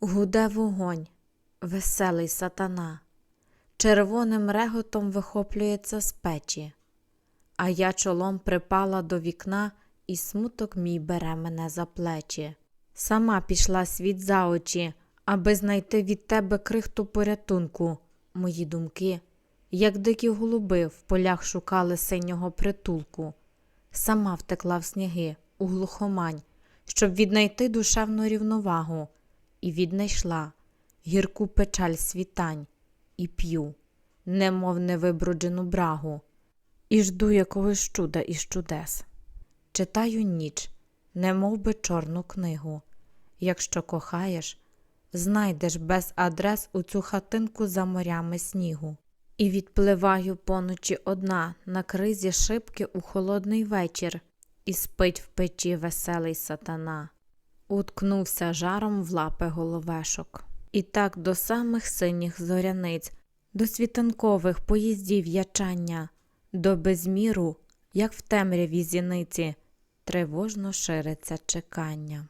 Гуде вогонь, веселий сатана, червоним реготом вихоплюється з печі, а я чолом припала до вікна, і смуток мій бере мене за плечі. Сама пішла світ за очі, аби знайти від тебе крихту порятунку. Мої думки, як дикі голуби, в полях шукали синього притулку. Сама втекла в сніги, у глухомань, щоб віднайти душевну рівновагу, і віднайшла гірку печаль світань, і п'ю, немов невибруджену брагу, і жду якогось чуда із чудес. Читаю ніч, немов би чорну книгу. Якщо кохаєш, знайдеш без адрес у цю хатинку за морями снігу. І відпливаю поночі одна на кризі шибки у холодний вечір, і спить в печі веселий сатана. Уткнувся жаром в лапи головешок. І так до самих синіх зоряниць, до світанкових поїздів ячання, до безміру, як в темряві зіниці, тривожно шириться чекання.